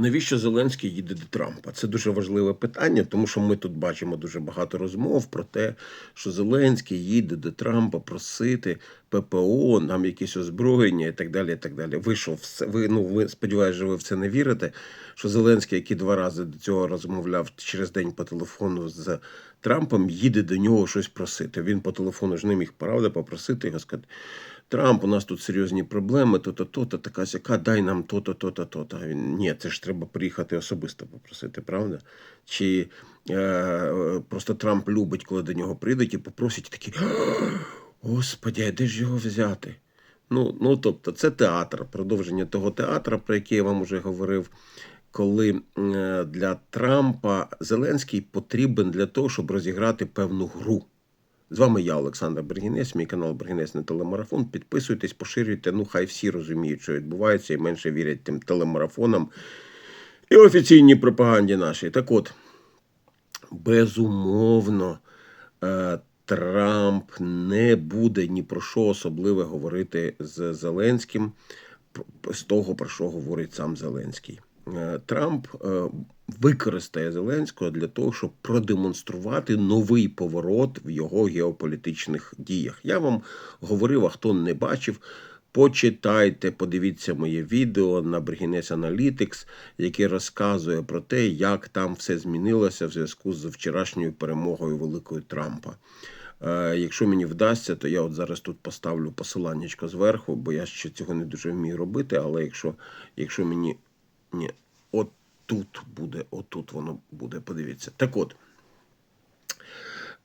Навіщо Зеленський їде до Трампа? Це дуже важливе питання, тому що ми тут бачимо дуже багато розмов про те, що Зеленський їде до Трампа просити ППО, нам якісь озброєння і так далі. і так далі. Ви що, ви, ну, ви сподіваюся, ви в це не вірите, що Зеленський, який два рази до цього розмовляв через день по телефону з Трампом, їде до нього щось просити. Він по телефону ж не міг правда попросити його сказати. Трамп, у нас тут серйозні проблеми, то-то, то-то, така сяка, дай нам то-то, то-то, то-то. Він ні, це ж треба приїхати особисто попросити, правда? Чи е, просто Трамп любить, коли до нього прийдуть і попросять такі. Господи, а де ж його взяти? Ну, ну тобто, це театр, продовження того театра, про який я вам уже говорив. Коли е, для Трампа Зеленський потрібен для того, щоб розіграти певну гру. З вами я, Олександр Бергінець, мій канал Бергінець на телемарафон. Підписуйтесь, поширюйте. Ну, хай всі розуміють, що відбувається, і менше вірять тим телемарафонам і офіційній пропаганді нашій. Так от, безумовно, е, Трамп не буде ні про що особливе говорити з Зеленським, з того, про що говорить сам Зеленський. Е, Трамп е, використає Зеленського для того, щоб продемонструвати новий поворот в його геополітичних діях. Я вам говорив, а хто не бачив. Почитайте, подивіться моє відео на Бригінес Analytics, яке розказує про те, як там все змінилося в зв'язку з вчорашньою перемогою великої Трампа. Е, Якщо мені вдасться, то я от зараз тут поставлю посиланнячко зверху, бо я ще цього не дуже вмію робити. Але якщо, якщо мені ні, тут буде, отут воно буде, подивіться. Так от,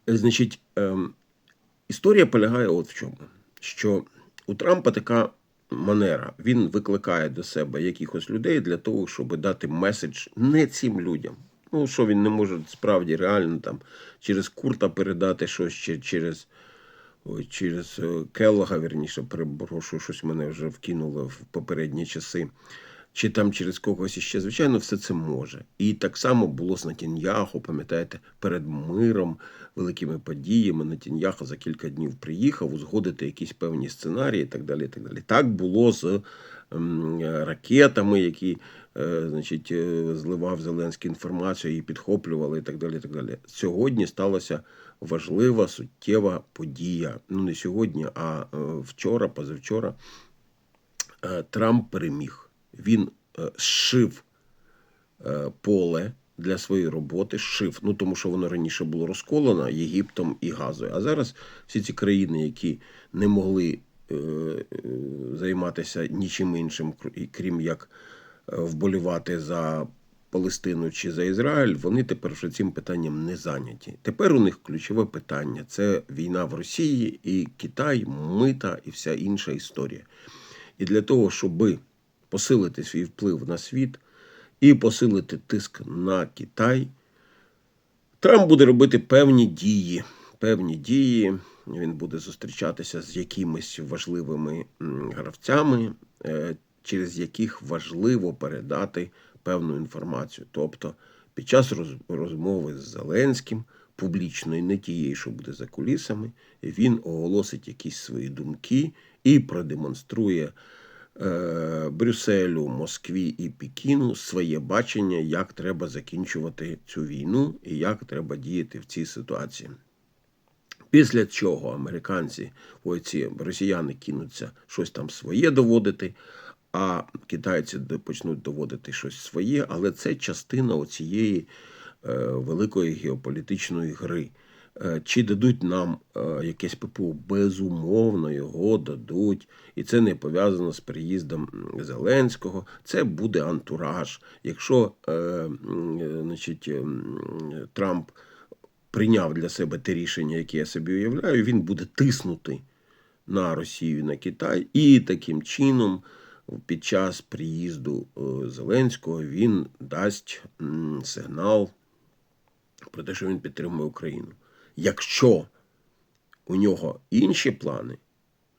е, значить, ем, історія полягає от в чому, що у Трампа така манера. Він викликає до себе якихось людей для того, щоб дати меседж не цим людям. Ну, що він не може справді реально там через Курта передати щось чи через. Через е, Келлога, вірніше, перепрошую, щось мене вже вкинуло в попередні часи. Чи там через когось іще, звичайно, все це може. І так само було з Натіньяху, пам'ятаєте, перед миром, великими подіями. Натіньяху за кілька днів приїхав узгодити якісь певні сценарії і так далі. і Так далі. Так було з ем, ракетами, які е, значить, е, зливав Зеленський інформацію, і підхоплювали і так далі. і так далі. Сьогодні сталося важлива, суттєва подія. Ну, не сьогодні, а е, вчора, позавчора. Трамп переміг. Він е, зшив е, поле для своєї роботи, зшив, ну тому що воно раніше було розколено Єгиптом і Газою. А зараз всі ці країни, які не могли е, займатися нічим іншим, крім як вболівати за Палестину чи за Ізраїль, вони тепер вже цим питанням не зайняті. Тепер у них ключове питання це війна в Росії і Китай, мита і вся інша історія. І для того, щоб посилити свій вплив на світ і посилити тиск на Китай, Трамп буде робити певні дії. Певні дії. Він буде зустрічатися з якимись важливими гравцями, е, через яких важливо передати певну інформацію. Тобто, під час розмови з Зеленським, публічної, не тієї, що буде за кулісами, він оголосить якісь свої думки і продемонструє Брюсселю, Москві і Пекіну своє бачення, як треба закінчувати цю війну і як треба діяти в цій ситуації. Після чого американці, ой, ці росіяни кинуться щось там своє доводити, а китайці почнуть доводити щось своє, але це частина оцієї е, великої геополітичної гри. Е, Чи дадуть нам е, якесь ППО? Безумовно, його дадуть. І це не пов'язано з приїздом Зеленського. Це буде антураж. Якщо е, значить, ем, Трамп прийняв для себе те рішення, яке я собі уявляю, він буде тиснути на Росію на Китай, і таким чином. Під час приїзду Зеленського він дасть сигнал про те, що він підтримує Україну. Якщо у нього інші плани,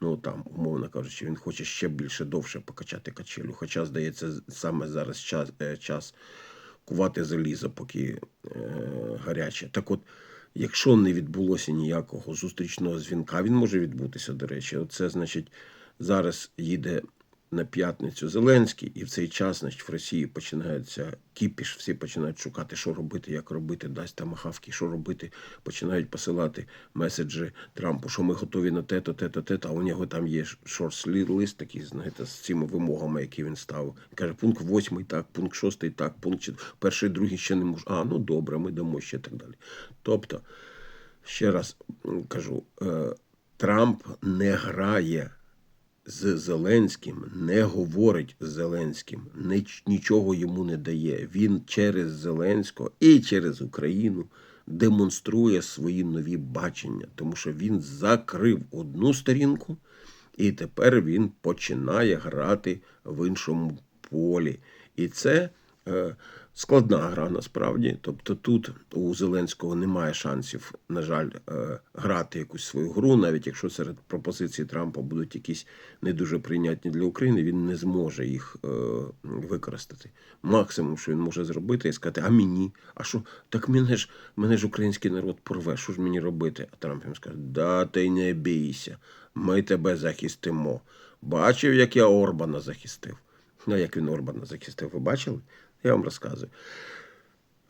ну там, умовно кажучи, він хоче ще більше довше покачати качелю. Хоча, здається, саме зараз час, е, час кувати залізо, поки е, гаряче. Так от, якщо не відбулося ніякого зустрічного дзвінка, він може відбутися, до речі. Це значить, зараз їде на п'ятницю Зеленський, і в цей час, значить, в Росії починається кіпіш, всі починають шукати, що робити, як робити, дасть там махавки, що робити. Починають посилати меседжі Трампу, що ми готові на те-то, те-то, те-то, а у нього там є шорт-лист такий, знаєте, з цими вимогами, які він ставив. Каже, пункт восьмий так, пункт шостий так, пункт перший, другий ще не можу. А, ну добре, ми дамо ще так далі. Тобто, ще раз кажу, е, Трамп не грає з Зеленським, не говорить з Зеленським, нічого йому не дає. Він через Зеленського і через Україну демонструє свої нові бачення, тому що він закрив одну сторінку, і тепер він починає грати в іншому полі. І це е, складна гра насправді. Тобто тут у Зеленського немає шансів, на жаль, е, грати якусь свою гру, навіть якщо серед пропозицій Трампа будуть якісь не дуже прийнятні для України, він не зможе їх е, використати. Максимум, що він може зробити, і сказати, а мені, а що, так мене ж, мене ж український народ порве, що ж мені робити? А Трамп їм скаже, да ти не бійся, ми тебе захистимо. Бачив, як я Орбана захистив. Ну, як він Орбана захистив, ви бачили? Я вам розказую.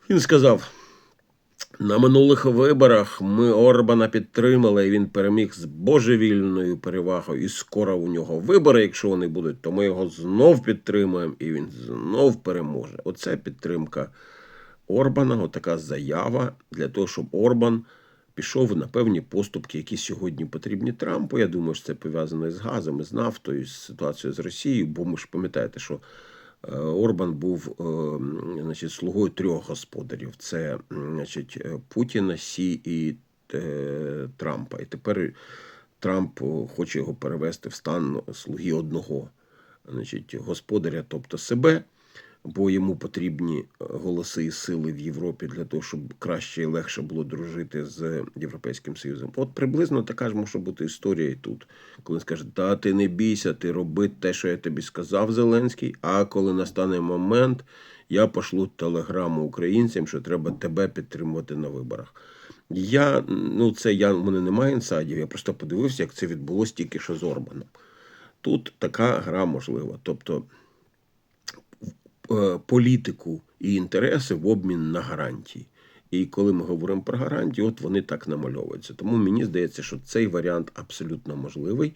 Він сказав: на минулих виборах ми Орбана підтримали, і він переміг з божевільною перевагою. І скоро у нього вибори, якщо вони будуть, то ми його знов підтримуємо, і він знов переможе. Оце підтримка Орбана, отака заява для того, щоб Орбан пішов на певні поступки, які сьогодні потрібні Трампу. Я думаю, що це пов'язано з газом, з нафтою, з ситуацією з Росією, бо ми ж пам'ятаєте, що Орбан був е, значить, слугою трьох господарів: це значить, е, Путіна, Сі і е, Трампа. І тепер Трамп е, хоче його перевести в стан слуги одного значить, господаря, тобто себе, бо йому потрібні е, голоси і сили в Європі для того, щоб краще і легше було дружити з Європейським Союзом. От приблизно така ж може бути історія і тут. Коли він скаже, та ти не бійся, ти роби те, що я тобі сказав, Зеленський, а коли настане момент, я пошлю телеграму українцям, що треба тебе підтримувати на виборах. Я, ну це я, у мене немає інсайдів, я просто подивився, як це відбулося тільки що з Орбаном. Тут така гра можлива. Тобто політику і інтереси в обмін на гарантії. І коли ми говоримо про гарантії, от вони так намальовуються. Тому мені здається, що цей варіант абсолютно можливий.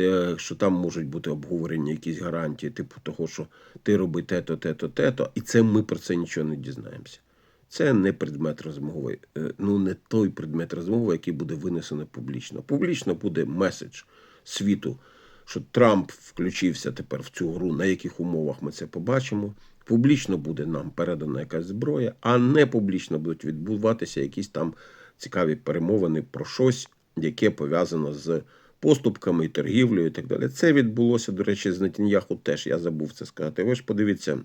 е, Що там можуть бути обговорені якісь гарантії, типу того, що ти роби те-то, те-то, те-то, і це ми про це нічого не дізнаємося. Це не предмет розмови, е, ну не той предмет розмови, який буде винесено публічно. Публічно буде меседж світу, що Трамп включився тепер в цю гру, на яких умовах ми це побачимо. Публічно буде нам передана якась зброя, а не публічно будуть відбуватися якісь там цікаві перемовини про щось, яке пов'язано з поступками і торгівлею і так далі. Це відбулося, до речі, з Нетаньяху теж. Я забув це сказати. Ви ж подивіться,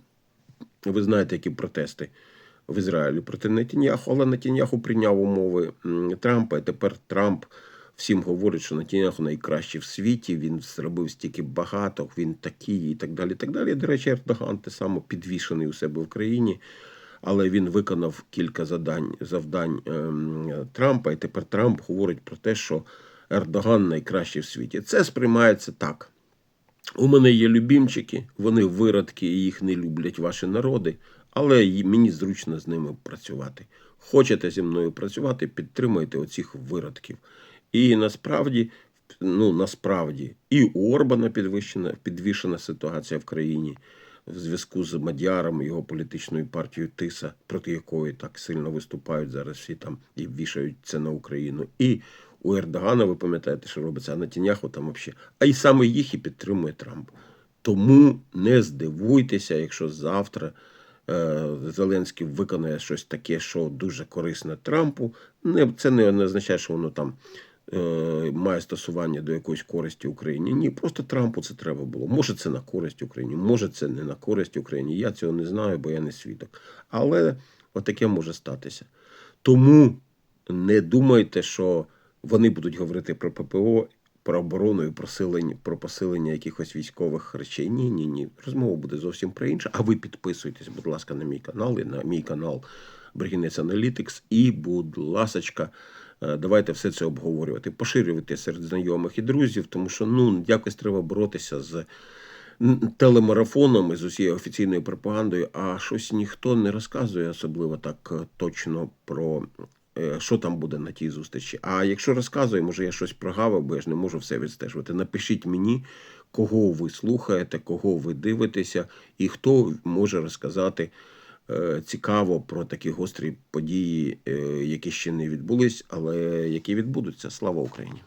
ви знаєте, які протести в Ізраїлі проти Нетаньяху, але Нетаньяху прийняв умови Трампа, і тепер Трамп всім говорить, що Нетаньяху найкращий в світі, він зробив стільки багато, він такий і так далі. Так далі. До речі, Ердоган те саме підвішений у себе в країні. Але він виконав кілька завдань, завдань ем, Трампа, і тепер Трамп говорить про те, що Ердоган найкращий в світі. Це сприймається так. У мене є любімчики, вони виродки, і їх не люблять ваші народи, але мені зручно з ними працювати. Хочете зі мною працювати, підтримайте оцих виродків. І насправді, ну насправді, і у Орбана підвищена, підвішена ситуація в країні в зв'язку з Мадяром, його політичною партією Тиса, проти якої так сильно виступають зараз всі там і вішають це на Україну. І у Ердогана, ви пам'ятаєте, що робиться, а на Тіняху там взагалі. А й саме їх і підтримує Трамп. Тому не здивуйтеся, якщо завтра е, Зеленський виконає щось таке, що дуже корисне Трампу. Не, це не, означає, що воно там має стосування до якоїсь користі Україні. Ні, просто Трампу це треба було. Може, це на користь Україні, може, це не на користь Україні. Я цього не знаю, бо я не свідок. Але отаке може статися. Тому не думайте, що вони будуть говорити про ППО, про оборону і про посилення, про посилення якихось військових речей. Ні, ні, ні. Розмова буде зовсім про інше. А ви підписуйтесь, будь ласка, на мій канал і на мій канал Бригінець Аналітикс. І, будь ласочка, е, давайте все це обговорювати, поширювати серед знайомих і друзів, тому що ну якось треба боротися з н- телемарафонами з усією офіційною пропагандою, а щось ніхто не розказує особливо так е, точно про е, що там буде на тій зустрічі. А якщо розказує, може я щось прогавив, бо я ж не можу все відстежувати. Напишіть мені, кого ви слухаєте, кого ви дивитеся, і хто може розказати е, цікаво про такі гострі події, е, які ще не відбулись, але які відбудуться. Слава Україні!